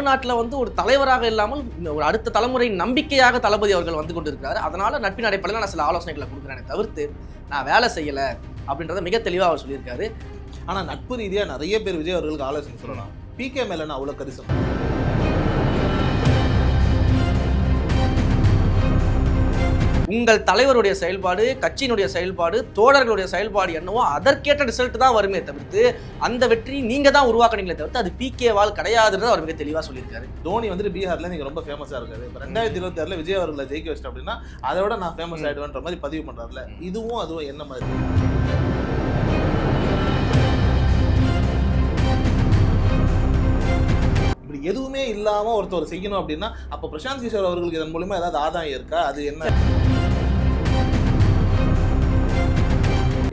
தமிழ்நாட்டில் வந்து ஒரு தலைவராக இல்லாமல் ஒரு அடுத்த தலைமுறையின் நம்பிக்கையாக தளபதி அவர்கள் வந்து கொண்டிருக்கிறார். அதனால நட்பின் அடிப்படையில் நான் சில ஆலோசனைகளை கொடுக்குறேனே தவிர்த்து நான் வேலை செய்யலை அப்படின்றத மிக தெளிவாக அவர் சொல்லியிருக்காரு. ஆனா நட்பு ரீதியா நிறைய பேர் விஜய் அவர்களுக்கு ஆலோசனை சொல்லலாம். பிகே மேல நான் அவ்வளவு கரிசனம். உங்கள் தலைவருடைய செயல்பாடு கட்சியினுடைய செயல்பாடு தோழர்களுடைய செயல்பாடு என்னவோ அதற்கேற்ற ரிசல்ட் தான் வருமே தவிர்த்து அந்த வெற்றி நீங்க தான் உருவாக்குனீங்களே தவிர்த்து அது பிகேவால் கிடையாதுன்னு அவர் மிக தெளிவாக சொல்லியிருக்காரு. தோனி வந்துட்டு பீகார்ல நீங்க ரொம்ப ஃபேமஸா இருக்காரு. இப்ப ரெண்டாயிரத்தி இருபத்தி ஆறுல விஜய் அவர்களை ஜெயிக்க வச்சிட்டேன் அப்படின்னா அதை விட நான் ஃபேமஸ். ஆயிடுவேன்ற மாதிரி பதிவு பண்றாருல. ம். இதுவும் அதுவும் என்ன மாதிரி? எதுவுமே இல்லாம ஒருத்தர் செய்யணும் அப்படின்னா அப்ப பிரசாந்த் கிஷோர் அவர்களுக்கு இதன் மூலியமா ஏதாவது ஆதாயம் இருக்கா? அது என்ன?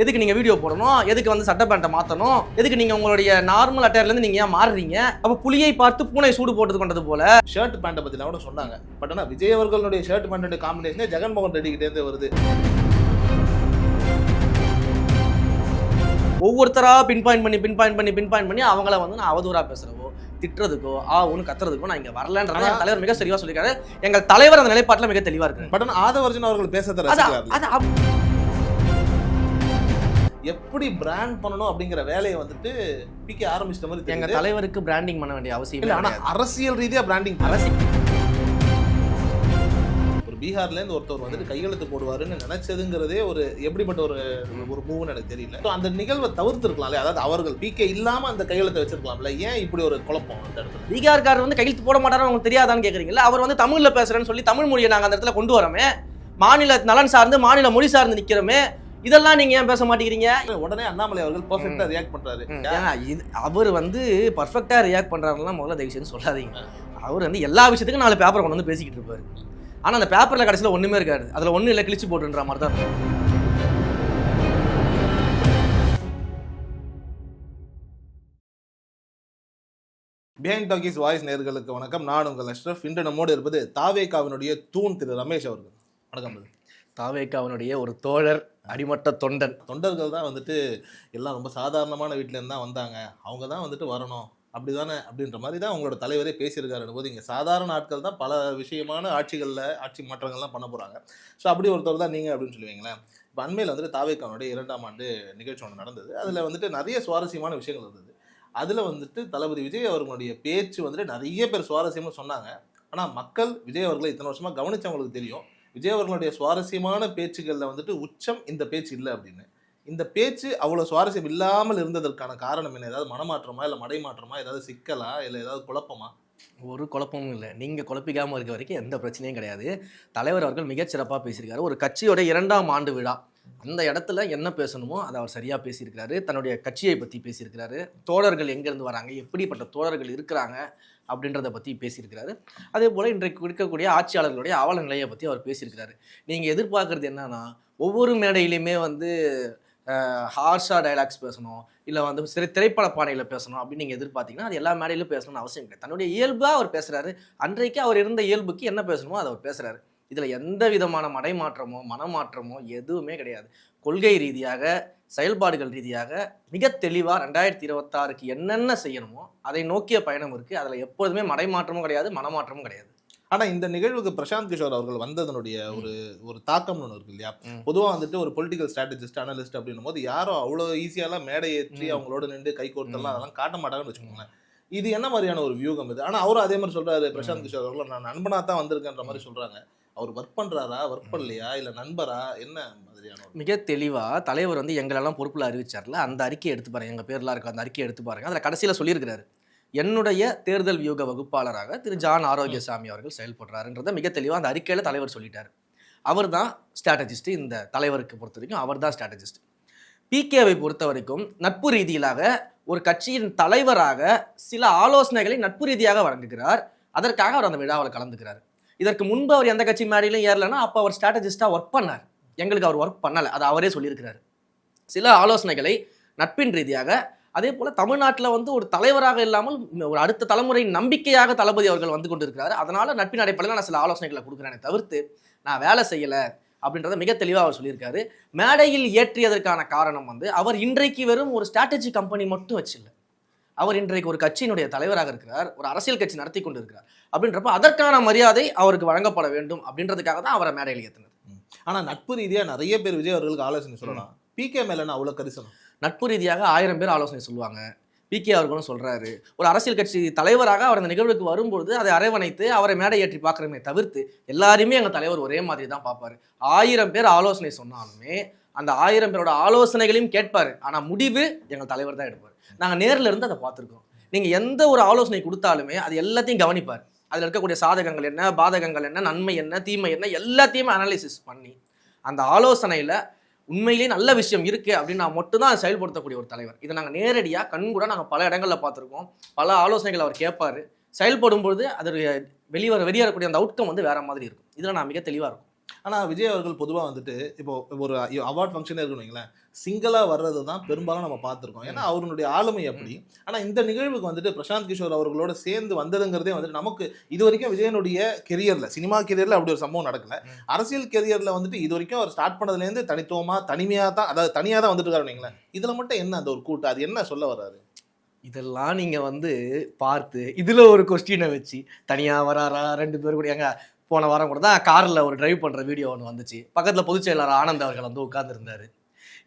எதுக்கு நீங்க வீடியோ போடணும்? எதுக்கு வந்து சட்டை பேண்ட்டை மாத்தணும்? எதுக்கு நீங்க உங்களுடைய நார்மல் அட்டையர்ல இருந்து நீங்க ஏன் மாறுறீங்க? அப்ப புலியை பார்த்து பூனை சூடு போட்டது கொண்டது போல. ஷர்ட் பேண்ட்டை பத்திலாம் கூட சொன்னாங்க. பட் ஆனா விஜய் அவர்களுடைய ஷர்ட் பேண்டோட காம்பினேஷனே ஜெகன்மோகன் ரெட்டி கிட்டே இருந்து வருது. ஒவ்வொருத்தரா பின் பாயிண்ட் பண்ணி பின் பாயிண்ட் பண்ணி பின் பாயிண்ட் பண்ணி அவங்கள வந்து நான் அவதூறா பேசுறவோ திட்டுறதுக்கோ ஆ ஒன்று கத்துறதுக்கோ நான் இங்க வரலன்றத என் தலைவர் மிக தெளிவா சொல்லியிருக்காரு. எங்கள் தலைவர் அந்த நிலைப்பாட்டுல மிக தெளிவா இருக்கு பட் ஆனா ஆதவர்ஜன் அவர்கள் பேசுறத எப்படி பிராண்ட் பண்ணணும் அப்படிங்கிற வேலையை வந்துட்டு பிக்க ஆரம்பிச்சிட்ட மாதிரி எங்க தலைவருக்கு பிராண்டிங் பண்ண வேண்டிய அவசியம் இல்ல ஆனா கிடையாது. அரசியல் ரீதியா பிராண்டிங் அரசு ஒரு பீகார்ல இருந்து ஒருத்தர் வந்துட்டு கையெழுத்து போடுவாருன்னு நினைச்சதுங்கிறதே ஒரு எப்படிப்பட்ட ஒரு ஒரு மூவ்னு எனக்கு தெரியல. So, அந்த நிகழ்வை தவிர்த்திருக்கலாம்ல அதாவது அவர்கள் பிகே இல்லாம அந்த கையெழுத்தை வச்சிருக்கலாம்ல ஏன் இப்படி ஒரு குழப்பம் அந்த இடத்துல? பீகார்காரர் வந்து கையெழுத்து போட மாட்டாரு உங்களுக்கு தெரியாதான்னு கேக்குறீங்கல்ல? அவர் வந்து தமிழ்ல பேசுறேன்னு சொல்லி தமிழ் மொழியை நாங்க அந்த இடத்துல கொண்டு வரோமே. மாநில நலன் சார்ந்து மாநில மொழி சார்ந்து நிக்கிறோமே. இதெல்லாம் நீங்க ஏன் பேச மாட்டேங்கிறீங்க? உடனே அண்ணாமலை அவர்கள் பெர்ஃபெக்ட்டா ரியாக்ட் பண்றாரு. ஏன்னா இது அவர் வந்து பர்ஃபெக்டா ரியாக்ட் பண்றாருலாம் முதல்ல தயவு செய்து சொல்லாதீங்க அவர் வந்து எல்லா விஷயத்துக்கும் நாலு பேப்பர் கொண்டு வந்து பேசிக்கிட்டு இருப்பாரு. ஆனா அந்த பேப்பர்ல கடைசியில ஒண்ணுமே இருக்காது. அதுல ஒண்ணு இல்ல கிழிச்சு போட்டுன்ற மாதிரி தான் இருக்கும். பிஹைண்ட் டாக்கிஸ் வாய்ஸ் நேர்களுக்கு வணக்கம். நான் உங்கள் அஷ்ரஃப் இன்று நம்மோடு இருப்பது தாவேகாவினுடைய தூண் திரு ரமேஷ் அவர்கள். வணக்கம். தாவேக்காவனுடைய ஒரு தோழர் அடிமட்ட தொண்டன். தொண்டர்கள் தான் வந்துட்டு எல்லாம் ரொம்ப சாதாரணமான வீட்டிலேருந்து தான் வந்தாங்க. அவங்க தான் வந்துட்டு வரணும். அப்படி தானே அப்படின்ற மாதிரி தான் உங்களோட தலைவரே பேசியிருக்காரு. போது இங்கே சாதாரண ஆட்கள் தான் பல விஷயமான ஆட்சிகளில் ஆட்சி மாற்றங்கள்லாம் பண்ண போகிறாங்க ஸோ அப்படி ஒருத்தர் தான் நீங்கள் அப்படின்னு சொல்லுவீங்களேன். இப்போ அண்மையில் வந்துட்டு தாவேக்கானுடைய இரண்டாம் ஆண்டு நிகழ்ச்சி ஒன்று நடந்தது. அதில் வந்துட்டு நிறைய சுவாரஸ்யமான விஷயங்கள் இருந்தது. அதில் வந்துட்டு தளபதி விஜய் அவர்களுடைய பேச்சு வந்துட்டு நிறைய பேர் சுவாரஸ்யமாக சொன்னாங்க. ஆனால் மக்கள் விஜய் அவர்களை இத்தனை வருஷமாக கவனித்தவங்களுக்கு தெரியும். விஜய் அவர்களுடைய சுவாரஸ்யமான பேச்சுகளில் வந்துட்டு உச்சம் இந்த பேச்சு இல்லை அப்படின்னு. இந்த பேச்சு அவ்வளோ சுவாரஸ்யம் இல்லாமல் இருந்ததற்கான காரணம் என்ன? ஏதாவது மனமாற்றமா இல்லை மடைமாற்றமா? ஏதாவது சிக்கலா? இல்லை ஏதாவது குழப்பமா? ஒரு குழப்பமும் இல்லை. நீங்கள் குழப்பிக்காமல் இருக்க வரைக்கும் எந்த பிரச்சனையும் கிடையாது. தலைவர் அவர்கள் மிகச்சிறப்பாக பேசியிருக்காரு. ஒரு கட்சியோட இரண்டாம் ஆண்டு விழா. அந்த இடத்துல என்ன பேசணுமோ அதை அவர் சரியாக பேசியிருக்கிறாரு. தன்னுடைய கட்சியை பற்றி பேசியிருக்கிறாரு. தோழர்கள் எங்கேருந்து வராங்க? எப்படிப்பட்ட தோழர்கள் இருக்கிறாங்க? அப்படின்றத பற்றி பேசியிருக்கிறாரு. அதே போல் இன்றைக்கு இருக்கக்கூடிய ஆட்சியாளர்களுடைய அவல நிலையை பற்றி அவர் பேசியிருக்கிறாரு. நீங்கள் எதிர்பார்க்குறது என்னன்னா ஒவ்வொரு மேடையிலையுமே வந்து ஹார்ஷாக டைலாக்ஸ் பேசணும் இல்லை வந்து சிறு திரைப்பட பாணியில் பேசணும் அப்படின்னு நீங்கள் எதிர்பார்த்தீங்கன்னா அது எல்லா மேடையிலும் பேசணும்னு அவசியம் கிடையாது. தன்னுடைய இயல்பாக அவர் பேசுகிறாரு அன்றைக்கு அவர் இருந்த இயல்புக்கு என்ன பேசணுமோ அதை அவர் பேசுகிறாரு இதில் எந்த விதமான மடைமாற்றமோ மனமாற்றமோ எதுவுமே கிடையாது கொள்கை ரீதியாக செயல்பாடுகள் ரீதியாக மிக தெளிவாக ரெண்டாயிரத்தி இருபத்தாறுக்கு என்னென்ன செய்யணுமோ அதை நோக்கிய பயணம் இருக்குது அதில் எப்பொழுதுமே மடைமாற்றமும் கிடையாது மனமாற்றமும் கிடையாது ஆனா இந்த நிகழ்வுக்கு பிரசாந்த் கிஷோர் அவர்கள் வந்ததனுடைய ஒரு ஒரு தாக்கம்னு ஒன்று இருக்கு இல்லையா ம். பொதுவா வந்துட்டு ஒரு பொலிட்டிக்கல் ஸ்ட்ராட்டஜிஸ்ட் அனலிஸ்ட் அப்படின்னும் போது யாரும் அவ்வளோ ஈஸியாலாம் மேடை ஏற்றி. அவங்களோட நின்று கை கோர்த்தெல்லாம். அதெல்லாம் காட்ட மாட்டாங்கன்னு வச்சுக்கோங்களேன் இது என்ன மாதிரியான ஒரு வியூகம் இது ஆனா அவரும் அதே மாதிரி சொல்றாரு பிரசாந்த். கிஷோர் அவர்கள் நான் நண்பனா தான் வந்திருக்கேன்ற மாதிரி சொல்றாங்க அவர் ஒர்க் பண்றாரா? ஒர்க் பண்ணலையா? இல்ல நண்பரா? என்ன மாதிரியான மிக தெளிவாக தலைவர் வந்து எங்களெல்லாம் பொறுப்பில் அறிவிச்சார்ல. அந்த அறிக்கையை எடுத்து பாருங்க. எங்கள் பேர்லாம் இருக்கும் அந்த அறிக்கையை எடுத்து பாருங்க. அதில் கடைசியில் சொல்லியிருக்கிறாரு. என்னுடைய தேர்தல் வியூக வகுப்பாளராக திரு ஜான் ஆரோக்கியசாமி அவர்கள் செயல்படுறாருன்றதை மிக தெளிவாக அந்த அறிக்கையில் தலைவர் சொல்லிட்டார். அவர் தான் ஸ்ட்ராட்டஜிஸ்ட் இந்த தலைவருக்கு பொறுத்த வரைக்கும் அவர் தான் ஸ்ட்ராட்டஜிஸ்ட் பிகேவை பொறுத்த வரைக்கும் நட்பு ரீதியிலாக ஒரு கட்சியின் தலைவராக சில ஆலோசனைகளை நட்பு ரீதியாக வழங்குகிறார். அதற்காக அவர் அந்த விழாவில் கலந்துக்கிறார். இதற்கு முன்பு அவர் எந்த கட்சி மேடையிலும் ஏறலைன்னா அப்போ அவர் ஸ்ட்ராட்டஜிஸ்டாக ஒர்க் பண்ணார். எங்களுக்கு அவர் ஒர்க் பண்ணலை. அதை அவரே சொல்லியிருக்கிறார். சில ஆலோசனைகளை நட்பின் ரீதியாக அதே போல் தமிழ்நாட்டில் வந்து ஒரு தலைவராக இல்லாமல் ஒரு அடுத்த தலைமுறையின் நம்பிக்கையாக தளபதி அவர்கள் வந்து கொண்டிருக்கிறார். அதனால் நட்பின் அடிப்படையில் நான் சில ஆலோசனைகளை கொடுக்குறேனே தவிர்த்து நான் வேலை செய்யலை அப்படின்றத மிக தெளிவாக அவர் சொல்லியிருக்காரு. மேடையில் ஏற்றியதற்கான காரணம் வந்து அவர் இன்றைக்கு வெறும் ஒரு ஸ்ட்ராட்டஜி கம்பெனி மட்டும் வச்சில்ல. அவர் இன்றைக்கு ஒரு கட்சியினுடைய தலைவராக இருக்கிறார் ஒரு அரசியல் கட்சி நடத்தி கொண்டு இருக்கிறார் அப்படின்றப்ப அதற்கான மரியாதை அவருக்கு வழங்கப்பட வேண்டும் அப்படின்றதுக்காக தான் அவரை மேடையில் ஏற்றினது ஆனா நட்பு ரீதியா நிறைய பேர் விஜய் அவர்களுக்கு ஆலோசனை சொல்லலாம். பிகே மேல என்ன அவ்வளவு கரிசனம். நட்பு ரீதியாக ஆயிரம் பேர் ஆலோசனை சொல்லுவாங்க. பிகே அவர்களும் சொல்றாரு. ஒரு அரசியல் கட்சி தலைவராக அவர் அந்த நிகழ்வுக்கு வரும்பொழுது அதை அரவணைத்து அவரை மேடை ஏற்றி பார்க்குறமே தவிர்த்து எல்லாருமே எங்கள் தலைவர் ஒரே மாதிரி தான் பார்ப்பாரு. ஆயிரம் பேர் ஆலோசனை சொன்னாலுமே அந்த ஆயிரம் பேரோட ஆலோசனைகளையும் கேட்பார். ஆனால் முடிவு எங்கள் தலைவர் தான் எடுப்பார். நாங்கள் நேரில் இருந்து அதை பார்த்துருக்கோம். நீங்கள் எந்த ஒரு ஆலோசனை கொடுத்தாலுமே அது எல்லாத்தையும் கவனிப்பார். அதில் இருக்கக்கூடிய சாதகங்கள் என்ன பாதகங்கள் என்ன நன்மை என்ன தீமை என்ன எல்லாத்தையுமே அனலைசிஸ் பண்ணி அந்த ஆலோசனையில் உண்மையிலேயே நல்ல விஷயம் இருக்கு அப்படின்னா மட்டும்தான் செயல்படுத்தக்கூடிய ஒரு தலைவர். இதை நாங்கள் நேரடியாக கண்கூட நாங்கள் பல இடங்களில் பார்த்துருக்கோம். பல ஆலோசனைகள் அவர் கேட்பார். செயல்படும் பொழுது அதோடைய வெளிவர வெளியேறக்கூடிய அந்த அவுட்கம் வந்து வேறு மாதிரி இருக்கும். இதில் நான் மிக தெளிவாக இருக்கும். ஆனா விஜய் அவர்கள் பொதுவா வந்துட்டு இப்போ ஒரு அவார்ட் ஃபங்க்ஷனே இருக்கணும் வைங்களேன் சிங்கிளா வர்றது தான் பெரும்பாலும் நம்ம பார்த்திருக்கோம். ஏன்னா அவருடைய ஆளுமை அப்படி. ஆனா இந்த நிகழ்வுக்கு வந்துட்டு பிரசாந்த் கிஷோர் அவர்களோட சேர்ந்து வந்ததுங்கிறதே வந்துட்டு நமக்கு இது வரைக்கும் விஜயனுடைய கெரியர்ல சினிமா கெரியர்ல அப்படி ஒரு சம்பவம் நடக்கல. அரசியல் கெரியர்ல வந்துட்டு இது வரைக்கும் அவர் ஸ்டார்ட் பண்ணதுல இருந்து தனித்துவமா தனிமையா தான் அதாவது தனியா தான் வந்துட்டு இருக்காரு வைங்களேன். இதுல மட்டும் என்ன அந்த ஒரு கூட்டு? அது என்ன சொல்ல வர்றாரு? இதெல்லாம் நீங்கள் வந்து பார்த்து இதில் ஒரு கொஸ்டினை வச்சு தனியாக வராரா? ரெண்டு பேரும் கூட எங்க போன வாரம் கூட தான் காரில் ஒரு டிரைவ் பண்ணுற வீடியோ ஒன்று வந்துச்சு. பக்கத்தில் பொதுச் செயலாளர் ஆனந்த் அவர்கள் வந்து உட்கார்ந்திருந்தாரு.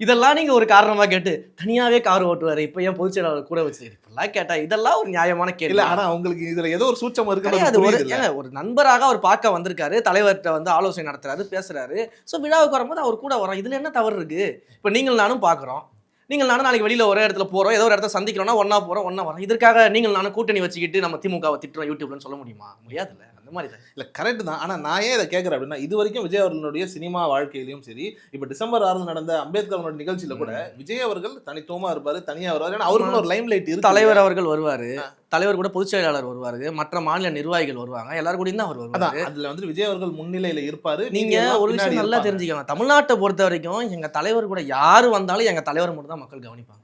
இதெல்லாம் நீங்கள் ஒரு காரணமாக கேட்டு தனியாகவே கார் ஓட்டுவார். இப்போ ஏன் பொதுச் செயலாளர் கூட வச்சு இப்படிலாம் கேட்டால் இதெல்லாம் ஒரு நியாயமான இல்ல கேள்வி ஆனா உங்களுக்கு இதுல ஏதோ ஒரு சூச்சம் கிடையாது. ஒரு ஒரு நண்பராக அவர் பார்க்க வந்திருக்காரு. தலைவர்கிட்ட வந்து ஆலோசனை நடத்துறாரு பேசுறாரு. ஸோ விழாவுக்கு வரும்போது அவர் கூட வரோம் இதுல என்ன தவறு இருக்கு? இப்போ நீங்கள் நானும் பார்க்குறோம். நீங்கள் நானும் நாளைக்கு வெளியில ஒரே இடத்துல போறோம். ஏதோ ஒரு இடத்துல சந்திக்கிறோம்னா ஒண்ணா போறோம் ஒண்ணா வரோம் இதற்காக நீங்கள் நானும் கூட்டணி வச்சுக்கிட்டு நம்ம திமுகவை திட்டுறோம் யூடியூப்லன்னு சொல்ல முடியுமா? முடியாதுல்ல. மாதிரி இல்ல கரெக்ட் தான். ஆனா நான் ஏன் இதை கேட்கறேன் அப்படின்னா இது வரைக்கும் விஜய் அவர்களுடைய சினிமா வாழ்க்கையிலயும் சரி இப்ப டிசம்பர் ஆறு நடந்த அம்பேத்கர் அவரோட நிகழ்ச்சியில கூட விஜய் அவர்கள் தனித்துவமா இருப்பாரு தனியா வருவாரு. ஏன்னா அவருக்கு ஒரு லைம் லைட் இருக்கு தலைவர் அவர்கள் வருவாரு தலைவர் கூட பொதுச் செயலாளர் வருவாரு மற்ற மாநில நிர்வாகிகள் வருவாங்க எல்லாரும் கூடயும் தான் அவர் வருவாரு. அதுல வந்துட்டு விஜய் அவர்கள் முன்னிலையில இருப்பாரு. நீங்க எல்லாம் ஒரு விஷயம் நல்லா இருப்பாங்க. தெரிஞ்சுக்கணும் தமிழ்நாட்டை பொறுத்த வரைக்கும் எங்க தலைவர் கூட யாரு வந்தாலும் எங்க தலைவர் மட்டும் தான் மக்கள் கவனிப்பாங்க.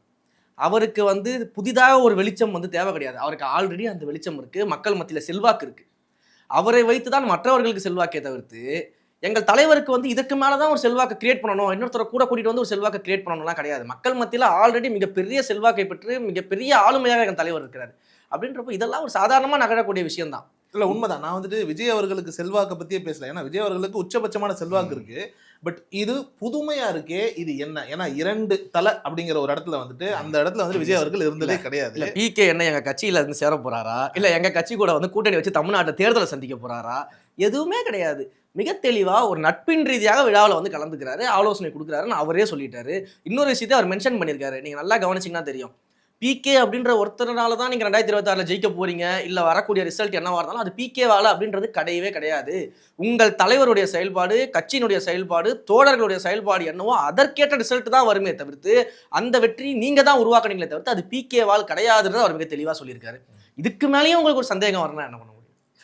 அவருக்கு வந்து புதிதாக ஒரு வெளிச்சம் வந்து தேவை கிடையாது. அவருக்கு ஆல்ரெடி அந்த வெளிச்சம் இருக்கு. மக்கள் மத்தியில செல்வாக்கு இருக்கு. அவரை வைத்து தான் மற்றவர்களுக்கு செல்வாக்கே தவிர்த்து எங்கள் தலைவருக்கு வந்து இதுக்கு மேலே தான் ஒரு செல்வாக்கை கிரியேட் பண்ணணும் இன்னொருத்தரை கூட கூட்டிட்டு வந்து ஒரு செல்வாக்கை கிரியேட் பண்ணணும்லாம் கிடையாது. மக்கள் மத்தியில் ஆல்ரெடி மிகப்பெரிய செல்வாக்கை பெற்று மிகப்பெரிய ஆளுமையாக எங்கள் தலைவர் இருக்கிறார். அப்படின்றப்போ இதெல்லாம் ஒரு சாதாரணமாக நகரக்கூடிய விஷயம் தான் இல்ல உண்மைதான். நான் வந்துட்டு விஜய் அவர்களுக்கு செல்வாக்கை பத்தியே பேசல. ஏன்னா விஜய் அவர்களுக்கு உச்சபட்சமான செல்வாக்கு இருக்கு. பட் இது புதுமையா இருக்கே இது என்ன? ஏன்னா இரண்டு தலை அப்படிங்கிற ஒரு இடத்துல வந்துட்டு அந்த இடத்துல வந்து விஜய் அவர்கள் இருந்ததே கிடையாது. இல்ல பிகே என்ன எங்க கட்சியில இருந்து சேர போறாரா? இல்ல எங்க கட்சி கூட வந்து கூட்டணி வச்சு தமிழ்நாட்டை தேர்தலை சந்திக்க போறாரா? எதுவுமே கிடையாது. மிக தெளிவா ஒரு நட்பின் ரீதியாக விழாவில் வந்து கலந்துக்கிறாரு ஆலோசனை கொடுக்குறாருன்னு அவரே சொல்லிட்டாரு. இன்னொரு விஷயத்தை அவர் மென்ஷன் பண்ணியிருக்காரு. நீங்க நல்லா கவனிச்சீங்கன்னா தெரியும். பிகே அப்படின்ற ஒருத்தரால தான் நீங்க ரெண்டாயிரத்தி இருபத்தாறுல ஜெயிக்க போறீங்க. இல்ல வரக்கூடிய ரிசல்ட் என்னவா இருந்தாலும் அது பிகே வாழ அப்படின்றது கிடையவே கிடையாது. உங்கள் தலைவருடைய செயல்பாடு கட்சியினுடைய செயல்பாடு தோழர்களுடைய செயல்பாடு என்னவோ அதற்கேற்ற ரிசல்ட் தான் வருமே தவிர்த்து அந்த வெற்றி நீங்க தான் உருவாக்குனீங்களே தவிர்த்து அது பிகே வால் கிடையாதுன்றத அவர் மிக தெளிவா சொல்லியிருக்காரு. இதுக்கு மேலேயும் உங்களுக்கு ஒரு சந்தேகம் வரணும் என்ன பண்ண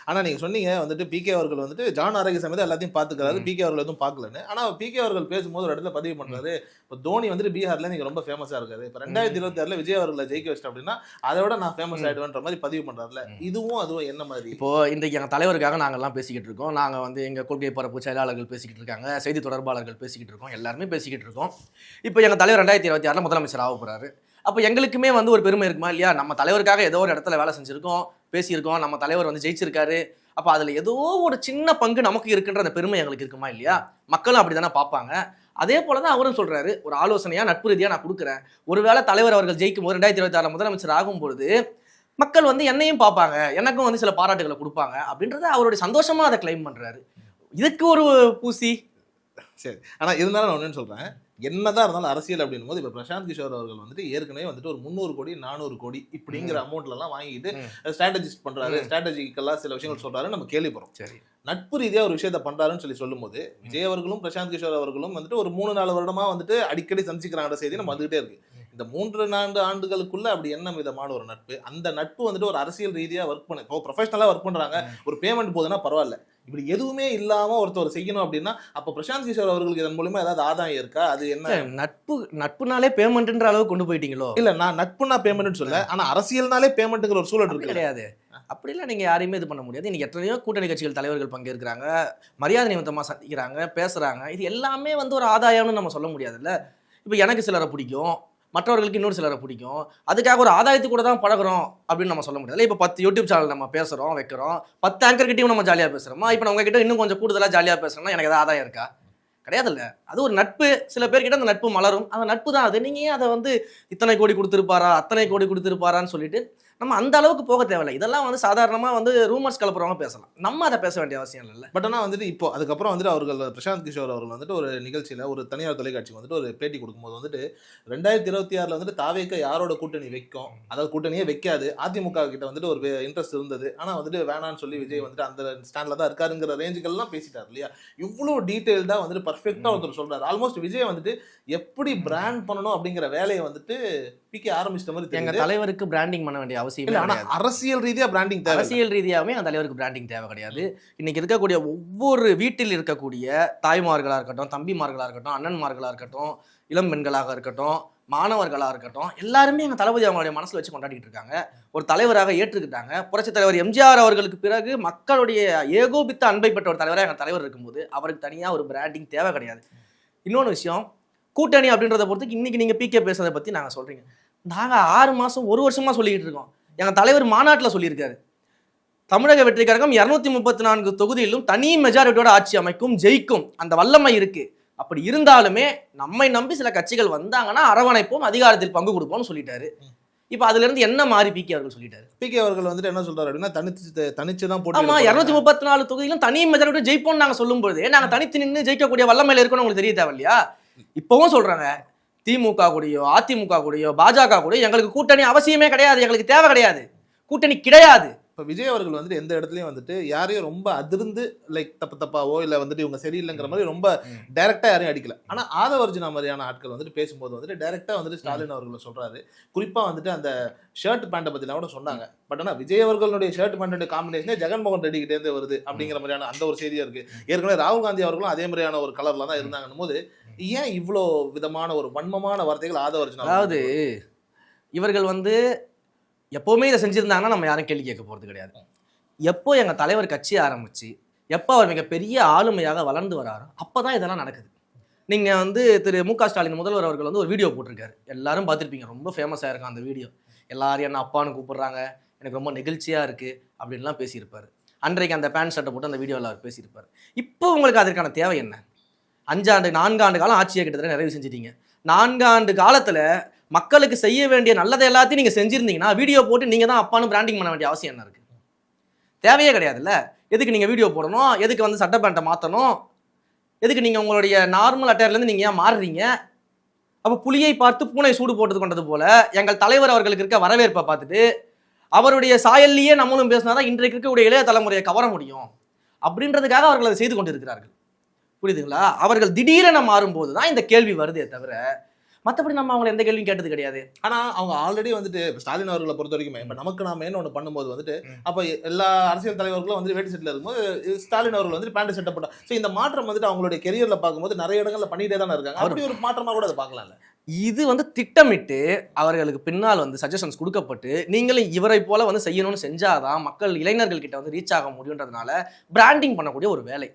முடியும் ஆனா நீங்க சொன்னீங்க வந்துட்டு பிகே அவர்கள் வந்துட்டு ஜான் ஆரோக்கிய சமயத்தை எல்லாத்தையும் பாத்துக்கிறாரு பிகே அவர்கள் எதுவும் பார்க்கலன்னு. ஆனா பிகே அவர்கள் பேசும்போது ஒரு இடத்துல பதிவு பண்றாரு. இப்போ தோனி வந்துட்டு பீகார்ல நீங்க ரொம்ப ஃபேமஸா இருக்காரு. இப்போ ரெண்டாயிரத்தி இருபத்தி ஆறுல விஜய் அவர்களை ஜெயிக்க வச்சிட்டேன் அப்படின்னா அதை விட நான் ஃபேமஸ் ஆயிடுவேன்ற மாதிரி பதிவு பண்றாருல இதுவும் அதுவும் என்ன மாதிரி? இப்போ இன்றைக்கு எங்கள் தலைவருக்காக நாங்கள்லாம் பேசிக்கிட்டு இருக்கோம். நாங்கள் வந்து எங்கள் கொள்கை பரப்பு செயலாளர்கள் பேசிக்கிட்டு இருக்காங்க. செய்தி தொடர்பாளர்கள் பேசிக்கிட்டு இருக்கோம். எல்லாருமே பேசிக்கிட்டு இருக்கோம். இப்போ எங்கள் தலைவர் ரெண்டாயிரத்தி இருபத்தி ஆறில் முதலமைச்சர் ஆக போகிறாரு அப்போ எங்களுக்குமே வந்து ஒரு பெருமை இருக்குமா இல்லையா? நம்ம தலைவருக்காக ஏதோ ஒரு இடத்துல வேலை செஞ்சுருக்கோம். பேசியிருக்கோம் நம்ம தலைவர் வந்து ஜெயிச்சிருக்காரு. அப்போ அதில் ஏதோ ஒரு சின்ன பங்கு நமக்கு இருக்குன்ற அந்த பெருமை எங்களுக்கு இருக்குமா இல்லையா? மக்களும் அப்படி தானே பார்ப்பாங்க. அதே போல தான் அவரும் சொல்றாரு ஒரு ஆலோசனையா நட்பு ரீதியாக நான் கொடுக்குறேன். ஒருவேளை தலைவர் அவர்கள் ஜெயிக்கும் போது ரெண்டாயிரத்தி இருபத்தி ஆறு முதலமைச்சர் ஆகும்பொழுது மக்கள் வந்து என்னையும் பார்ப்பாங்க எனக்கும் வந்து சில பாராட்டுகளை கொடுப்பாங்க அப்படின்றத அவருடைய சந்தோஷமா அதை கிளைம் பண்றாரு. இதுக்கு ஒரு பூசி சரி. ஆனால் இருந்தாலும் நான் ஒன்று சொல்கிறேன் என்னதான் இருந்தாலும் அரசியல் அப்படின்னும் போது இப்ப பிரசாந்த் கிஷோர் அவர்கள் வந்துட்டு ஏற்கனவே வந்துட்டு ஒரு முந்நூறு கோடி நானூறு கோடி இப்படிங்கிற அமௌண்ட்ல எல்லாம் வாங்கிட்டு ஸ்ட்ராட்டஜிஸ்ட் பண்றாரு. ம். ஸ்ட்ராட்டஜிக்கெல்லாம் சில விஷயங்கள் சொல்றாரு நம்ம கேள்விப்படுறோம். சரி. நட்பு ரீதியா ஒரு விஷயத்த பண்றாருன்னு சொல்லி சொல்லும்போது விஜய் அவர்களும் பிரசாந்த் கிஷோர் அவர்களும் வந்துட்டு ஒரு மூணு நாலு வருடமா வந்துட்டு அடிக்கடி சந்திச்சுக்கிறாங்க செய்தி நம்ம வந்துகிட்டே இருக்கு. இந்த மூன்று நான்கு ஆண்டுகளுக்குள்ள அப்படி என்ன விதமான ஒரு நட்பு? அந்த நட்பு வந்துட்டு ஒரு அரசியல் ரீதியா ஒர்க் பண்ண இப்போ ப்ரொஃபஷனலா ஒர்க் பண்றாங்க. ஒரு பேமெண்ட் போகுதுன்னா பரவாயில்ல. இப்படி எதுவுமே இல்லாம ஒருத்தர் செய்யணும் அப்படின்னா அப்ப பிரசாந்த் கிஷோர் அவர்களுக்கு இதன் மூலியமா ஏதாவது ஆதாயம் இருக்கா? அது என்ன? நட்பு நட்புனாலே பேமெண்ட்ன்ற அளவு கொண்டு போயிட்டீங்களோ? இல்ல நான் நட்புனா பேமெண்ட் சொல்ல ஆனா அரசியல்னாலே பேமெண்ட்ங்கிற ஒரு சூழல் அப்படி இருக்கு கிடையாது. அப்படிலாம் நீங்க யாரையுமே இது பண்ண முடியாது. இன்னைக்கு எத்தனையோ கூட்டணி கட்சிகள் தலைவர்கள் பங்கேற்கிறாங்க மரியாதை நிமித்தமா சந்திக்கிறாங்க பேசுறாங்க. இது எல்லாமே வந்து ஒரு ஆதாயம்னு நம்ம சொல்ல முடியாதுல்ல? இப்போ எனக்கு சிலரை பிடிக்கும். மற்றவர்களுக்கு இன்னொரு சிலரை பிடிக்கும். அதுக்காக ஒரு ஆதாயத்து கூட தான் பழகுறோம் அப்படின்னு நம்ம சொல்ல முடியாது. இப்போ பத்து யூடியூப் சேனல் நம்ம பேசுகிறோம் வைக்கிறோம். பத்து ஆங்கர் கிட்டையும் நம்ம ஜாலியாக பேசுகிறோமா இப்போ நம்ம உங்ககிட்ட இன்னும் கொஞ்சம் கூடுதலாக ஜாலியாக பேசுகிறோம்னா எனக்கு ஏதாவது ஆதாயம் இருக்கா? கிடையாதுல்ல. அது ஒரு நட்பு. சில பேர்கிட்ட அந்த நட்பு மலரும். அந்த நட்பு தான் அது. நீங்கள் அதை வந்து இத்தனை கோடி கொடுத்துருப்பாரா? அத்தனை கோடி கொடுத்துருப்பாரான்னு சொல்லிட்டு நம்ம அந்த அளவுக்கு போக தேவையில்லை. இதெல்லாம் வந்து சாதாரணமாக வந்து ரூமர்ஸ் கலப்புறவங்க பேசலாம். நம்ம அதை பேச வேண்டிய அவசியம் இல்லைல்ல. பட் ஆனால் வந்துட்டு இப்போ அதுக்கப்புறம் வந்துட்டு அவர்கள் பிரசாந்த் கிஷோர் அவர்கள் வந்துட்டு ஒரு நிகழ்ச்சியில் ஒரு தனியார் தொலைக்காட்சி வந்துட்டு ஒரு பேட்டி கொடுக்கும்போது வந்துட்டு ரெண்டாயிரத்தி இருபத்தி ஆறில் வந்துட்டு தாவேக்க யாரோட கூட்டணி வைக்கும்? அதாவது கூட்டணியே வைக்காது. அதிமுக கிட்ட வந்துட்டு ஒரு இன்ட்ரெஸ்ட் இருந்தது. ஆனால் வந்துட்டு வேணான்னு சொல்லி விஜய் வந்துட்டு அந்த ஸ்டாண்டில் தான் இருக்காருங்கிற ரேஞ்சுக்கெல்லாம் பேசிட்டார் இல்லையா? இவ்வளோ டீட்டெயில்டாக வந்துட்டு பர்ஃபெக்டாக ஒருத்தர் சொல்றாரு. ஆல்மோஸ்ட் விஜய் வந்துட்டு எப்படி பிராண்ட் பண்ணணும் அப்படிங்கிற வேலையை வந்துட்டு பிக்க ஆரம்பிச்சிட்ட மாதிரி எங்க தெரியுது. தலைவருக்கு பிராண்டிங் பண்ண வேண்டிய அவசியம் ஆனா கிடையாது. அரசியல் ரீதியா பிராண்டிங் தேவை அரசியல் ரீதியாகவே அந்த தலைவருக்கு பிராண்டிங் தேவை கிடையாது. இன்னைக்கு இருக்கக்கூடிய ஒவ்வொரு வீட்டில் இருக்கக்கூடிய தாய்மார்களாக இருக்கட்டும் தம்பிமார்களாக இருக்கட்டும் அண்ணன்மார்களாக இருக்கட்டும் இளம் பெண்களாக இருக்கட்டும் மாணவர்களாக இருக்கட்டும் எல்லாருமே எங்கள் தளபதி அவங்களுடைய மனசில் வச்சு கொண்டாடிட்டு இருக்காங்க. ஒரு தலைவராக ஏற்றுக்கிட்டாங்க. புரட்சித் தலைவர் எம்ஜிஆர் அவர்களுக்கு பிறகு மக்களுடைய ஏகோபித்த அன்பை பெற்ற ஒரு தலைவராக எங்கள் தலைவர் இருக்கும்போது அவருக்கு தனியாக ஒரு பிராண்டிங் தேவை கிடையாது. இன்னொன்று விஷயம் கூட்டணி அப்படின்றத பொறுத்துக்கு இன்னைக்கு நீங்கள் பிகே பேசுறதை பற்றி நாங்கள் சொல்கிறீங்க நாங்கள் ஆறு மாதம் ஒரு வருஷமாக சொல்லிக்கிட்டு இருக்கோம். எங்கள் தலைவர் மாநாட்டில் சொல்லியிருக்காரு. தமிழக வெற்றி கழகம் இருநூத்தி முப்பத்தி நான்கு தொகுதியிலும் தனி மெஜாரிட்டியோட ஆட்சி அமைக்கும் ஜெயிக்கும் அந்த வல்லமை இருக்கு. அப்படி இருந்தாலுமே நம்மை நம்பி சில கட்சிகள் வந்தாங்கன்னா அரவணைப்போம் அதிகாரத்தில் பங்கு கொடுப்போம்னு சொல்லிட்டாரு. இப்போ அதுல இருந்து என்ன மாறி பிகே அவர்கள் சொல்லிட்டாரு? பிகே அவர்கள் வந்துட்டு என்ன சொல்றாரு அப்படின்னா தனிச்சு தனிச்சு தான் ஆமா போட்டு இருநூத்தி முப்பத்தி நாலு தொகுதியிலும் தனி மெஜாரிட்டி ஜெயிப்போம்னு நாங்க சொல்லும் பொழுது நாங்க தனித்து நின்று ஜெயிக்கக்கூடிய வல்லமையில இருக்கணும் உங்களுக்கு தெரிய தேவையில்லையா இப்பவும் சொல்றாங்க. திமுக கூடயோ அதிமுக கூடயோ பாஜக கூடயோ எங்களுக்கு கூட்டணி அவசியமே கிடையாது எங்களுக்கு தேவை கிடையாது. கூட்டணி கிடையாது. இப்போ விஜய் அவர்கள் வந்துட்டு எந்த இடத்துலையும் வந்துட்டு யாரையும் ரொம்ப அதிர்ந்து லைக் தப்பு தப்பாவோ இல்லை வந்துட்டு இவங்க சரியில்லைங்கிற மாதிரி ரொம்ப டைரெக்டாக யாரையும் அடிக்கல. ஆனால் ஆதவர்ஜினா மாதிரியான ஆட்கள் வந்துட்டு பேசும்போது வந்துட்டு டைரெக்டாக வந்துட்டு ஸ்டாலின் அவர்களை சொல்கிறாரு குறிப்பாக வந்துட்டு அந்த ஷர்ட் பேண்ட்டை பற்றிலாம் கூட சொன்னாங்க. பட் ஆனால் விஜய் அவர்களுடைய ஷர்ட் பேண்டோட காம்பினேஷனே ஜெகன்மோகன் ரெட்டி கிட்டே வருது அப்படிங்கிற மாதிரியான அந்த ஒரு செய்தியாக இருக்குது ஏற்கனவே ராகுல் காந்தி அவர்களும் அதே மாதிரியான ஒரு கலரில் தான் இருந்தாங்கன்னும் போது ஏன் இவ்வளோ விதமான ஒரு வன்மமான வார்த்தைகள் ஆதவர்ஜினா அதாவது இவர்கள் வந்து எப்போவுமே இதை செஞ்சுருந்தாங்கன்னா நம்ம யாரும் கேள்வி கேட்க போகிறது கிடையாது. எப்போ எங்கள் தலைவர் கட்சி ஆரம்பித்து எப்போ அவர் மிகப்பெரிய ஆளுமையாக வளர்ந்து வராரோ அப்போ தான் இதெல்லாம் நடக்குது. நீங்கள் வந்து திரு மு க ஸ்டாலின் முதல்வர் அவர்கள் வந்து ஒரு வீடியோ போட்டிருக்காரு. எல்லாரும் பார்த்துருப்பீங்க. ரொம்ப ஃபேமஸாக இருக்கும் அந்த வீடியோ. எல்லாரும் என்ன அப்பான்னு கூப்பிட்றாங்க. எனக்கு ரொம்ப நெகிழ்ச்சியாக இருக்குது அப்படின்லாம் பேசியிருப்பார். அன்றைக்கு அந்த பேண்ட் ஷர்ட்டை போட்டு அந்த வீடியோவில் அவர் பேசியிருப்பார். இப்போ உங்களுக்கு அதற்கான தேவை என்ன? அஞ்சாண்டு நான்காண்டு காலம் ஆட்சியை கிட்டத்தட்ட நிறைவு செஞ்சிட்டீங்க. நான்காண்டு காலத்தில் மக்களுக்கு செய்ய வேண்டிய நல்லதை எல்லாத்தையும் நீங்கள் செஞ்சுருந்தீங்கன்னா வீடியோ போட்டு நீங்கள் தான் அப்பான்னு பிராண்டிங் பண்ண வேண்டிய அவசியம் என்ன இருக்குது தேவையே கிடையாதுல்ல? எதுக்கு நீங்கள் வீடியோ போடணும்? எதுக்கு வந்து சட்டை பேண்ட்டை மாற்றணும் எதுக்கு நீங்கள் உங்களுடைய நார்மல் அட்டையர்லேருந்து நீங்கள் ஏன் மாறுறீங்க? அப்போ புலியை பார்த்து பூனை சூடு போட்டது கொண்டது போல எங்கள் தலைவர் அவர்களுக்கு இருக்க வரவேற்பை பார்த்துட்டு அவருடைய சாயல்லையே நம்மளும் பேசினா தான் இன்றைக்கு இருக்கக்கூடிய இளைய தலைமுறையை கவர முடியும். அப்படின்றதுக்காக அவர்கள் அதை செய்து கொண்டிருக்கிறார்கள். புரியுதுங்களா? அவர்கள் திடீரென மாறும்போது தான் இந்த கேள்வி வருதே தவிர மற்றபடி நம்ம அவங்களை எந்த கேள்வியும் கேட்டது கிடையாது. ஆனா அவங்க ஆல்ரெடி வந்துட்டு இப்ப ஸ்டாலின் அவர்களை பொறுத்த வரைக்கும் இப்ப நமக்கு நாம என்ன ஒண்ணு பண்ணும்போது வந்துட்டு. அப்ப எல்லா அரசியல் தலைவர்களும் வந்து வேட்டி செட்ல இருக்கும்போது ஸ்டாலின் அவர்கள் வந்து பேண்ட் செட்டப் பண்ண சோ இந்த மாற்றம் வந்துட்டு அவங்களுடைய கெரியர்ல பார்க்கும்போது நிறைய இடங்கள்ல பண்ணிட்டே தானே இருக்காங்க. அவர் அப்படி ஒரு மாற்றமா கூட அதை பார்க்கலாம்ல. இது வந்து திட்டமிட்டு அவர்களுக்கு பின்னால் வந்து சஜஷன்ஸ் கொடுக்கப்பட்டு நீங்களும் இவரை போல வந்து செய்யணும்னு செஞ்சாதான் மக்கள் இளைஞர்கள் கிட்ட வந்து ரீச் ஆக முடியுன்றதுனால பிராண்டிங் பண்ணக்கூடிய ஒரு வேலை.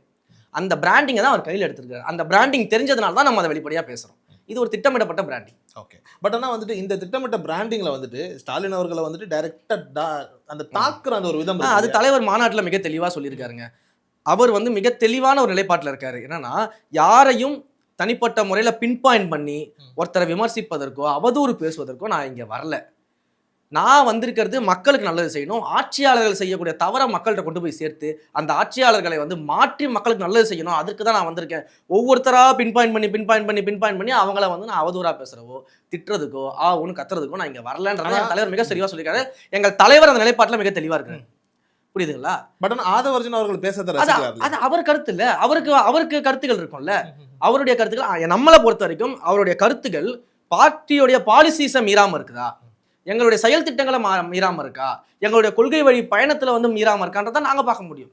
அந்த பிராண்டிங்கை தான் அவர் கையில் எடுத்திருக்காரு. அந்த பிராண்டிங் தெரிஞ்சதுனால தான் நம்ம அதை வெளிப்படையாக பேசுகிறோம் இது ஒரு திட்டமிடப்பட்ட பிராண்டிங் ஓகே பட் ஆனா வந்துட்டு இந்த திட்டமிட்ட பிராண்டிங்ல வந்துட்டு ஸ்டாலின் அவர்களை வந்துட்டு டைரக்டா அந்த தாக்குற அந்த ஒரு விதம் அது? தலைவர் மாநாட்டில் மிக தெளிவாக சொல்லியிருக்காருங்க. அவர் வந்து மிக தெளிவான ஒரு நிலைப்பாட்டில் இருக்காரு. என்னன்னா யாரையும் தனிப்பட்ட முறையில் பின் பாயிண்ட் பண்ணி. ஒருத்தரை விமர்சிப்பதற்கோ அவதூறு பேசுவதற்கோ நான் இங்கே வரல. நான் வந்திருக்கிறது மக்களுக்கு நல்லது செய்யணும். ஆட்சியாளர்கள் செய்யக்கூடிய தவறை மக்கள்கிட்ட கொண்டு போய் சேர்த்து அந்த ஆட்சியாளர்களை வந்து மாற்றி மக்களுக்கு நல்லது செய்யணும். அதுக்கு தான் நான் வந்திருக்கேன். ஒவ்வொருத்தராக பின் பாயிண்ட் பண்ணி பின் பாயிண்ட் பண்ணி பின் பாயிண்ட் பண்ணி அவங்கள வந்து நான் அவதூறா பேசுறவோ திட்டுறதுக்கோ ஆ ஒன்று கத்துறதுக்கோ நான் இங்கே வரலன்றதை என் தலைவர் மிக தெளிவாக சொல்லியிருக்காரு. எங்கள் தலைவர் அந்த நிலைப்பாட்டில் மிக தெளிவாக இருக்காரு. புரியுதுங்களா? பட் ஆனா ஆதவர்ஜன் அவர்கள் பேசுறத அது அவர் கருத்து இல்ல. அவருக்கு அவருக்கு கருத்துக்கள் இருக்கும்ல. அவருடைய கருத்துக்கள் நம்மளை பொறுத்த வரைக்கும் அவருடைய கருத்துக்கள் பார்ட்டியோடைய பாலிசிஸை மீறாம இருக்குதா? எங்களுடைய செயல் திட்டங்களை மா- மீறாம இருக்கா? எங்களுடைய கொள்கை வழி பயணத்துல வந்து மீறாம இருக்கான்றதை நாங்க பார்க்க முடியும்.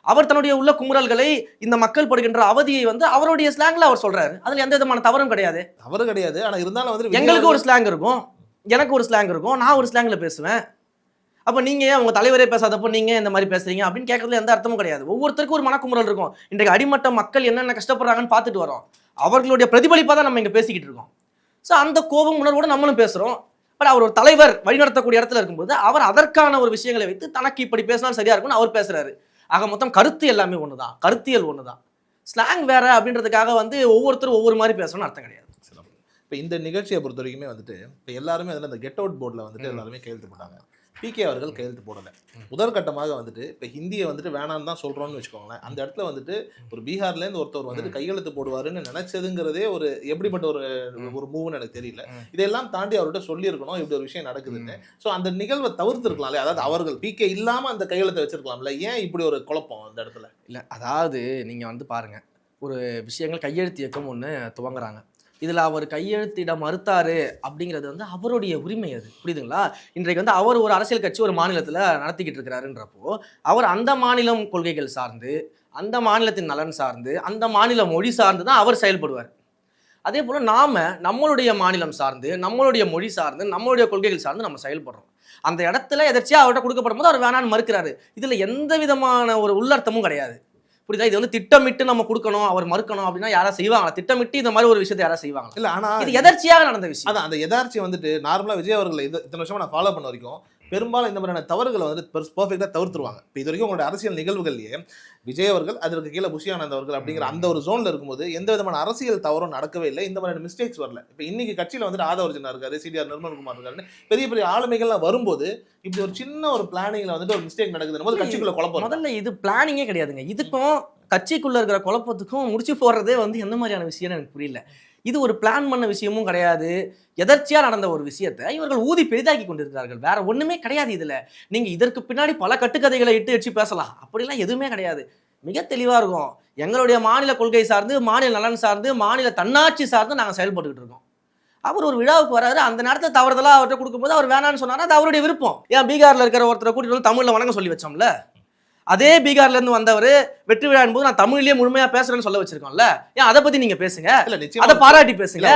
அவர் தன்னுடைய உள்ள குமுறல்களை இந்த மக்கள் படுகின்ற அவதியை வந்து அவருடைய ஸ்லாங்ல அவர் சொல்றாரு. அதுல எந்த விதமான தவறும் கிடையாது. தவறு கிடையாது. ஆனா இருந்தாலும் வந்து எங்களுக்கு ஒரு ஸ்லாங் இருக்கும். எனக்கு ஒரு ஸ்லாங் இருக்கும். நான் ஒரு ஸ்லாங்ல பேசுவேன். அப்ப நீங்க ஏன் உங்க தலைவரே பேசாதப்போ நீங்க இந்த மாதிரி பேசுறீங்க? அப்படின்னு கேட்கறதுல எந்த அர்த்தமும் கிடையாது. ஒவ்வொருத்தருக்கும் ஒரு மனக்குமுறல் இருக்கும். இன்றைக்கு அடிமட்ட மக்கள் என்னென்ன கஷ்டப்படுறாங்கன்னு பார்த்துட்டு வரோம். அவர்களுடைய பிரதிபலிப்பா தான் நம்ம இங்க பேசிக்கிட்டு இருக்கோம். ஸோ அந்த கோபம் உணர்வோடு நம்மளும் பேசுகிறோம் பட் அவர் ஒரு தலைவர் வழிநடத்தக்கூடிய இடத்துல இருக்கும்போது அவர் அதற்கான ஒரு விஷயங்களை வைத்து தனக்கு இப்படி பேசினாலும் சரியா இருக்கும்னு அவர் பேசுறாரு. ஆக மொத்தம் கருத்து எல்லாமே ஒன்று தான் கருத்தியல் ஒன்று தான் ஸ்லாங் வேற அப்படின்றதுக்காக வந்து ஒவ்வொருத்தரும் ஒவ்வொரு மாதிரி பேசணும்னு அர்த்தம் கிடையாது. இப்போ இந்த நிகழ்ச்சியை பொறுத்த வரைக்குமே வந்துட்டு இப்போ எல்லாருமே அதில் அந்த கெட் அவுட் போர்டில் வந்துட்டு எல்லாருமே கையெழுத்து போட்டாங்க பிகே அவர்கள் கையெழுத்து போடலை. முதற்கட்டமாக வந்துட்டு இப்போ ஹிந்தியை வந்துட்டு வேணாம்னு தான் சொல்கிறோம்னு வச்சுக்கோங்களேன். அந்த இடத்துல வந்துட்டு ஒரு பீகார்லேருந்து ஒருத்தர் வந்துட்டு கையெழுத்து போடுவாருன்னு நினைச்சதுங்கிறதே ஒரு எப்படிப்பட்ட ஒரு ஒரு மூவ்னு எனக்கு தெரியல. இதெல்லாம் தாண்டி அவர்கிட்ட சொல்லியிருக்கணும் இப்படி ஒரு விஷயம் நடக்குதுன்னு. ஸோ அந்த நிகழ்வை தவிர்த்துருக்கலாம்ல அதாவது அவர்கள் பிகே இல்லாமல் அந்த கையெழுத்தை வச்சிருக்கலாம்ல ஏன் இப்படி ஒரு குழப்பம் அந்த இடத்துல? இல்லை அதாவது நீங்கள் வந்து பாருங்க. ஒரு விஷயங்கள் கையெழுத்து இயக்கம் ஒன்று துவங்குறாங்க. இதில் அவர் கையெழுத்திட மறுத்தாரு அப்படிங்கிறது வந்து அவருடைய உரிமை அது. புரியுதுங்களா? இன்றைக்கு வந்து அவர் ஒரு அரசியல் கட்சி ஒரு மாநிலத்தில் நடத்திக்கிட்டு இருக்கிறாருன்றப்போ அவர் அந்த மாநிலம் கொள்கைகள் சார்ந்து அந்த மாநிலத்தின் நலன் சார்ந்து அந்த மாநில மொழி சார்ந்து தான் அவர் செயல்படுவார். அதே போல் நாம் நம்மளுடைய மாநிலம் சார்ந்து நம்மளுடைய மொழி சார்ந்து நம்மளுடைய கொள்கைகள் சார்ந்து நம்ம செயல்படுறோம். அந்த இடத்துல எதர்ச்சியாக அவர்கிட்ட கொடுக்கப்படும் போது அவர் வேணான்னு மறுக்கிறாரு. இதில் எந்த விதமான ஒரு உள்ளர்த்தமும் கிடையாது. புரியுதா? இது வந்து திட்டமிட்டு நம்ம கொடுக்கணும் அவர் மறுக்கணும் அப்படின்னா யாரா செய்வாங்களா? திட்டமிட்டு இந்த மாதிரி ஒரு விஷயத்தை யாரா செய்வாங்களா? இல்லை ஆனால் இது எதர்ச்சியாக நடந்த விஷயம். அதான் அந்த எதார்ச்சி வந்துட்டு நார்மலாக விஜய் அவர்களை இது இத்தனை வருஷமா நான் ஃபாலோ பண்ண வரைக்கும் பெரும்பாலும் இந்த மாதிரியான தவறுகளை வந்து பர்ஃபெக்டாக தவிர்த்துருவாங்க. இப்போ இது வரைக்கும் உங்களோட அரசியல் நிகழ்வுகள்லயே விஜய் அவர்கள் அதற்கு கீழே புஷி ஆனந்த் அவர்கள் அப்படிங்கிற அந்த ஒரு ஜோன்ல இருக்கும்போது எந்த விதமான அரசியல் தவறும் நடக்கவே இல்லை. இந்த மாதிரியான மிஸ்டேக்ஸ் வரல. இப்போ இன்னைக்கு கட்சியில் வந்துட்டு ஆதவர்ஜனா இருக்காரு சிடிஆர் நிர்மல்குமார் இருக்காருன்னு பெரிய பெரிய ஆளுமைகள்லாம் வரும்போது இப்படி ஒரு சின்ன ஒரு பிளானிங்ல வந்துட்டு ஒரு மிஸ்டேக் நடக்குதுன்னு போது கட்சிக்குள்ள குழப்பம். முதல்ல இது பிளானிங்கே கிடையாதுங்க. இதுக்கும் கட்சிக்குள்ள இருக்கிற குழப்பத்துக்கும் முடிச்சு போடுறதே வந்து எந்த மாதிரியான விஷயம்னு எனக்கு புரியல. இது ஒரு பிளான் பண்ண விஷயமும் கிடையாது. எதர்ச்சியாக நடந்த ஒரு விஷயத்தை இவர்கள் ஊதி பெரிதாக்கி கொண்டிருக்கிறார்கள். வேற ஒன்றுமே கிடையாது இதில். நீங்கள் இதற்கு பின்னாடி பல கட்டுக்கதைகளை இட்டு வச்சு பேசலாம். அப்படிலாம் எதுவுமே கிடையாது. மிக தெளிவாக இருக்கும். எங்களுடைய மாநில கொள்கை சார்ந்து மாநில நலன் சார்ந்து மாநில தன்னாட்சி சார்ந்து நாங்கள் செயல்பட்டுக்கிட்டு இருக்கோம். அவர் ஒரு விழாவுக்கு வராரு. அந்த நேரத்தில் தவறுதலா அவர்கிட்ட கொடுக்கும்போது அவர் வேணான்னு சொன்னார். அது அவருடைய விருப்பம். ஏன் பீகாரில் இருக்கிற ஒருத்தரை கூட்டிட்டு வந்து தமிழில் வணக்கம் சொல்லி வச்சோம்ல? அதே பீகார்ல இருந்து வந்தவர் வெற்றி விழா போது நான் தமிழ்லயே முழுமையா பேசுறேன்னு சொல்ல வச்சிருக்கோம்ல. ஏன் அதை பத்தி நீங்க பேசுங்க. அதை பாராட்டி பேசுங்க.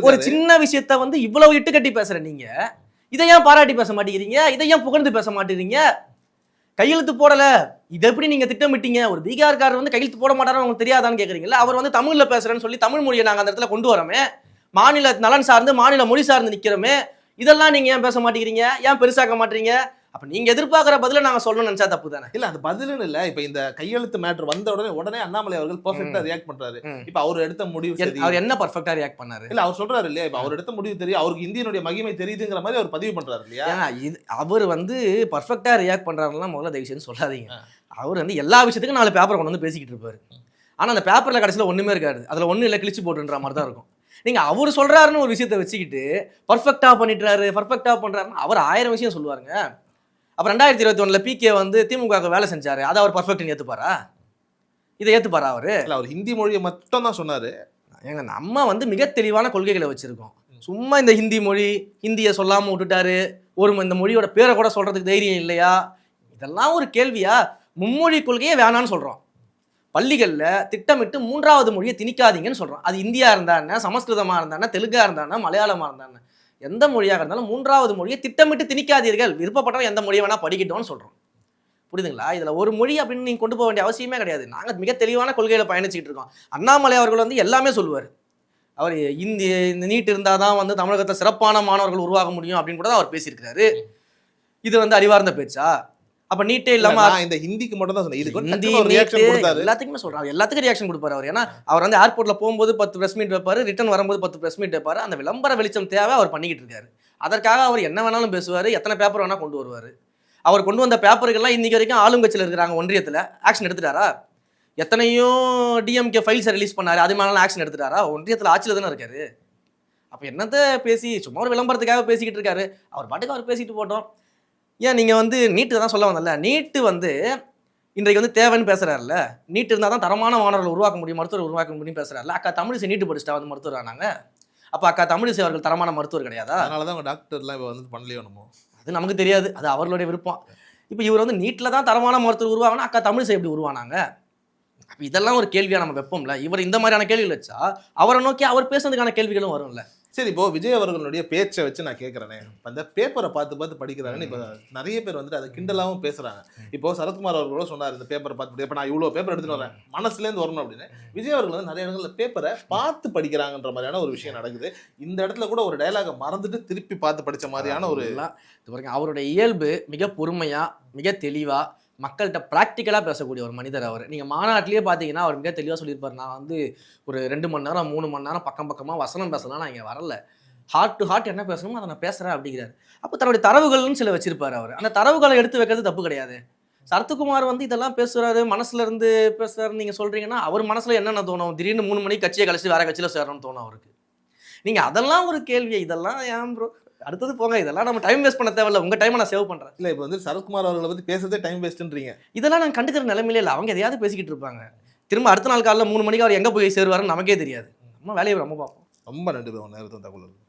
ஒரு. சின்ன விஷயத்த வந்து இவ்வளவு இட்டு கட்டி பேசுற நீங்க. இதை ஏன் பாராட்டி பேச மாட்டேங்கிறீங்க? இதை ஏன் புகழ்ந்து பேச மாட்டேங்கிறீங்க? கையெழுத்து போடல. இது எப்படி நீங்க திட்டமிட்டீங்க? ஒரு பீகார்காரர் வந்து கையெழுத்து போட மாட்டாரு உங்களுக்கு தெரியாதான்னு கேக்குறீங்கல்ல. அவர் வந்து தமிழ்ல பேசுறேன்னு சொல்லி தமிழ் மொழியை நாங்க அந்த இடத்துல கொண்டு வரோமே. மாநில நலன் சார்ந்து மாநில மொழி சார்ந்து நிக்கிறோமே. இதெல்லாம் நீங்க ஏன் பேச மாட்டேங்கிறீங்க? ஏன் பெருசாக்க மாட்டீங்க? அப்ப நீங்க எதிர்பார்க்கிற பதில நாங்க சொல்லணும்னு நினைச்சா தப்பு தானே இல்ல அது பதிலுன்னு இல்ல. இப்ப இந்த கையெழுத்து மேட்டர் வந்த உடனே உடனே அண்ணாமலை அவர்கள் பெர்ஃபெக்ட்டா ரியாக்ட் பண்றாரு. ம். இப்ப அவர் எடுத்த முடிவு அவர் என்ன பர்ஃபெக்டா ரியாக்ட் பண்ணாரு? இல்ல அவர் சொல்றாரு இல்லையா? இப்ப அவர் எடுத்த முடிவு தெரியும். அவருக்கு இந்தியனுடைய மகிமை தெரியுதுங்கிற மாதிரி அவர் பதிவு பண்றாரு இல்லையா? ஏன்னா இது அவர் வந்து பர்ஃபெக்டா ரியாக்ட் பண்றாருலாம் முதல்ல தயவு செய்து சொல்லாதீங்க. அவர் வந்து எல்லா விஷயத்துக்கும் நாலு பேப்பர் கொண்டு வந்து பேசிக்கிட்டு இருப்பாரு. ஆனா அந்த பேப்பர்ல கடைசியில ஒண்ணுமே இருக்காது. அதுல ஒண்ணும் இல்லை கிழிச்சு போட்டுன்ற மாதிரி தான் இருக்கும். நீங்க அவர் சொல்றாருன்னு ஒரு விஷயத்தை வச்சுக்கிட்டு பர்ஃபெக்டா பண்ணிட்டுறாரு பர்ஃபெக்டா பண்றாருன்னு அவர் ஆயிரம் விஷயம் சொல்லுவாருங்க. அப்ப ரெண்டாயிரத்தி இருபத்தி ஒண்ணுல பிகே வந்து திமுக வேலை செஞ்சாரு. அதை அவர் பர்ஃபெக்ட் ஏத்துப்பாரா? இதை ஏத்துப்பாரா அவரு? இல்ல அவர் ஹிந்தி மொழியை மட்டும் தான் சொன்னாரு. ஏங்க நம்ம வந்து மிக தெளிவான கொள்கைகளை வச்சிருக்கோம். சும்மா இந்த ஹிந்தி மொழி ஹிந்தியை சொல்லாம விட்டுட்டாரு. ஒரு இந்த மொழியோட பேரை கூட சொல்றதுக்கு தைரியம் இல்லையா? இதெல்லாம் ஒரு கேள்வியா? மும்மொழி கொள்கையே வேணான்னு சொல்றோம். பள்ளிகள்ல திட்டமிட்டு மூன்றாவது மொழியை திணிக்காதீங்கன்னு சொல்றோம். அது இந்தியா இருந்தா என்ன சமஸ்கிருதமா இருந்தா என்ன தெலுங்கா இருந்தா எந்த மொழியாக இருந்தாலும் மூன்றாவது மொழியை திட்டமிட்டு திணிக்காதீர்கள். விருப்பப்பட்டவன் எந்த மொழியை வேணால் படிக்கட்டும்னு சொல்கிறோம் புரியுதுங்களா? இதில் ஒரு மொழி அப்படின்னு நீங்கள் கொண்டு போக வேண்டிய அவசியமே கிடையாது. நாங்கள் மிக தெளிவான கொள்கையில பயணிச்சுட்டு இருக்கோம். அண்ணாமலை அவர்கள் வந்து எல்லாமே சொல்லுவார். அவர் இந்தி இந்த நீட் இருந்தால் தான் வந்து தமிழகத்தில் சிறப்பான மாணவர்கள் உருவாக முடியும் அப்படின்னு கூட அவர் பேசியிருக்கிறாரு. இது வந்து அறிவார்ந்த பேச்சா? அப்ப நீட்டே இல்ல, இல்லாம இந்த ஹிந்திக்கு மட்டும் தான் சொன்னேன். இதுக்கு ஹிந்தி ரியாக்ஷன் கொடுத்தாரு. எல்லாத்துக்குமே சொல்றாரு. எல்லாத்துக்கும் ரியாக்ஷன் கொடுப்பாரு அவர். ஏன்னா அவர் வந்து ஏர்போர்ட்ல போகும்போது பத்து பிரஸ் மீட் வைப்பாரு ரிட்டர்ன் வரும்போது பத்து பிரஸ் மீட் வைப்பாரு. அந்த விளம்பர வெளிச்சம் தேவை அவர் பண்ணிக்கிட்டு இருக்காரு. அதற்காக அவர் என்ன வேணாலும் பேசுவாரு எத்தனை பேப்பர் வேணா கொண்டு வருவாரு. அவர் கொண்டு வந்த பேப்பர்கள்லாம் இன்னைக்கு வரைக்கும் ஆளுங்கட்சியில் இருக்கிறாங்க ஒன்றியத்துல. ஆக்ஷன் எடுத்துட்டாரா? எத்தனையோ டிஎம்கே ஃபைல்ஸை ரிலீஸ் பண்ணாரு. அது மேலாம் ஆக்ஷன் எடுத்துட்டாரா? ஒன்றியத்தில் ஆட்சியில் தானே இருக்காரு. அப்போ என்னத்த பேசி சும்மா ஒரு விளம்பரத்துக்காக பேசிக்கிட்டு இருக்காரு. அவர் பாட்டுக்கு அவர் பேசிட்டு போட்டோம். ஏன் நீங்கள் வந்து நீட்டு தான் சொல்ல வந்தல நீட்டு வந்து இன்றைக்கு வந்து தேவைன்னு பேசுறாருல்ல? நீட் இருந்தால் தான் தரமான மாணவர்கள் உருவாக்க முடியும் மருத்துவர் உருவாக்க முடியும் பேசுறாருல்ல? அக்கா தமிழிசை நீட்டு படிச்சுட்டா வந்து மருத்துவர் ஆனாங்க. அப்போ அக்கா தமிழிசை அவர்கள் தரமான மருத்துவர் கிடையாதா? அதனாலதான் அவங்க டாக்டர்லாம் இப்ப வந்து பண்ணலையோ நம்ம அது நமக்கு தெரியாது. அது அவர்களுடைய விருப்பம். இப்போ இவர் வந்து நீட்டில் தான் தரமான மருத்துவர் உருவாகனா அக்கா தமிழிசை எப்படி உருவானாங்க? அப்ப இதெல்லாம் ஒரு கேள்வியா நம்ம வைப்போம்ல? இவர் இந்த மாதிரியான கேள்விகள் வச்சா அவரை நோக்கி அவர் பேசுறதுக்கான கேள்விகளும் வரும்ல? சரி இப்போது விஜய் அவர்களுடைய பேச்சை வச்சு நான் கேட்குறேனே அந்த பேப்பரை பார்த்து பார்த்து படிக்கிறாங்கன்னு இப்போ நிறைய பேர் வந்துட்டு அதை கிண்டலாகவும் பேசுகிறாங்க இப்போ சரத்குமார் அவர்களோட சொன்னார் இந்த பேப்பரை பார்த்து இப்போ நான் இவ்வளோ பேப்பர் எடுத்துகிட்டு வரேன் மனசுலேருந்து வரணும் அப்படின்னு. விஜய் அவர்கள் வந்து நிறைய இடங்கள்ல பேப்பரை பார்த்து படிக்கிறாங்கன்ற மாதிரியான ஒரு விஷயம் நடக்குது. இந்த இடத்துல கூட ஒரு டைலாகை மறந்துட்டு திருப்பி பார்த்து படிச்ச மாதிரியான ஒரு இதெல்லாம் இது பாருங்க அவருடைய இயல்பு மிக பொறுமையாக மிக தெளிவாக மக்கள்கிட்ட ப்ராக்டிக்கலாக பேசக்கூடிய ஒரு மனிதர் அவர். நீங்கள் மாநாட்டிலேயே பார்த்தீங்கன்னா அவர் மிக தெளிவாக சொல்லியிருப்பார். நான் வந்து ஒரு ரெண்டு மணி நேரம் மூணு மணி நேரம் பக்கம் பக்கமாக வசனம் பேசலாம். நான் இங்கே வரல. ஹார்ட் டு ஹார்ட் என்ன பேசணுமோ அதை நான் பேசுகிறேன் அப்படிங்கிறார். அப்போ தன்னுடைய தரவுகள்னு சில வச்சிருப்பார் அவர். அந்த தரவுகளை எடுத்து வைக்கிறது தப்பு கிடையாது. சரத்குமார் வந்து இதெல்லாம் பேசுகிறாரு மனசுல இருந்து பேசுறாரு நீங்கள் சொல்கிறீங்கன்னா அவர் மனசில் என்னென்ன தோணும்? திடீர்னு மூணு மணிக்கு கட்சியை கழிச்சு வேற கட்சியில சேரணும்னு தோணும் அவருக்கு. நீங்கள் அதெல்லாம் ஒரு கேள்வி இதெல்லாம் ஏன் ப்ரோ அடுத்தது போங்க இதெல்லாம் நம்ம டைம் வேஸ்ட் பண்ண தேவையில்ல. உங்க டைமை நான் சேவ் பண்றேன். இல்ல இப்போ வந்து சரத்குமார் அவர்களை பத்தி பேசுறதே டைம் வேஸ்ட்ன்றீங்க இதெல்லாம் நான் கண்டுக்கிற நிலைமையில இல்லை. அவங்க எதையாவது பேசிக்கிட்டு இருப்பாங்க. திரும்ப அடுத்த நாள் காலைல மூணு மணிக்கு அவர் எங்க போய் சேருவாருன்னு நமக்கே தெரியாது. நம்ம வேலையை நம்ம பார்ப்போம். ரொம்ப நன்றி நேரத்தை தகவல்